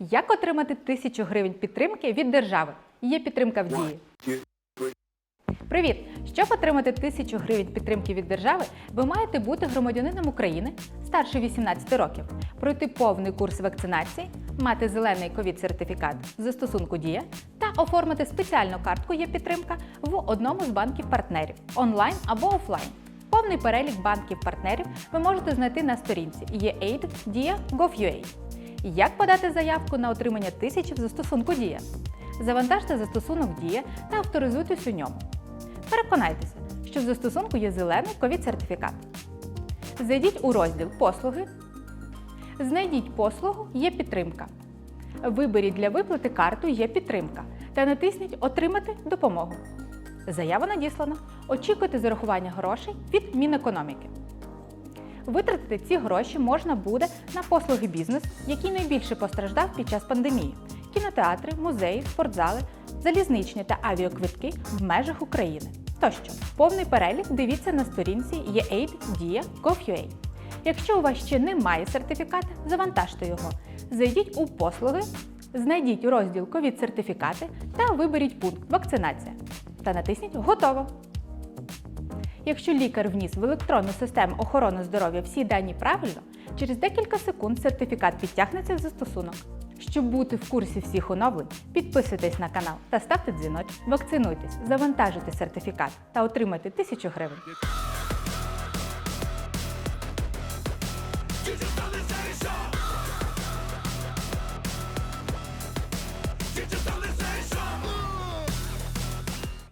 Як отримати тисячу гривень підтримки від держави? Є підтримка в дії. Привіт! Щоб отримати тисячу гривень підтримки від держави, ви маєте бути громадянином України старше 18 років, пройти повний курс вакцинації, мати зелений ковід-сертифікат застосунку Дія та оформити спеціальну картку є підтримка в одному з банків-партнерів онлайн або офлайн. Повний перелік банків-партнерів ви можете знайти на сторінці EAID Dia Gov.ua. Як подати заявку на отримання тисячі в застосунку Дія? Завантажте застосунок Дія та авторизуйтесь у ньому. Переконайтеся, що в застосунку є зелений ковід-сертифікат. Зайдіть у розділ Послуги. Знайдіть послугу Є підтримка. Виберіть для виплати карту Є підтримка та натисніть Отримати допомогу. Заява надіслана. Очікуйте зарахування грошей від Мінекономіки. Витратити ці гроші можна буде на послуги бізнес, який найбільше постраждав під час пандемії: кінотеатри, музеї, спортзали, залізничні та авіаквитки в межах України. Тощо, повний перелік дивіться на сторінці eaid.dia.gov.ua. Якщо у вас ще немає сертифіката, завантажте його. Зайдіть у послуги, знайдіть розділ ковід-сертифікати та виберіть пункт Вакцинація та натисніть Готово. Якщо лікар вніс в електронну систему охорони здоров'я всі дані правильно, через декілька секунд сертифікат підтягнеться в застосунок. Щоб бути в курсі всіх оновлень, підписуйтесь на канал та ставте дзвіночок. Вакцинуйтесь, завантажуйте сертифікат та отримайте тисячу гривень. Digital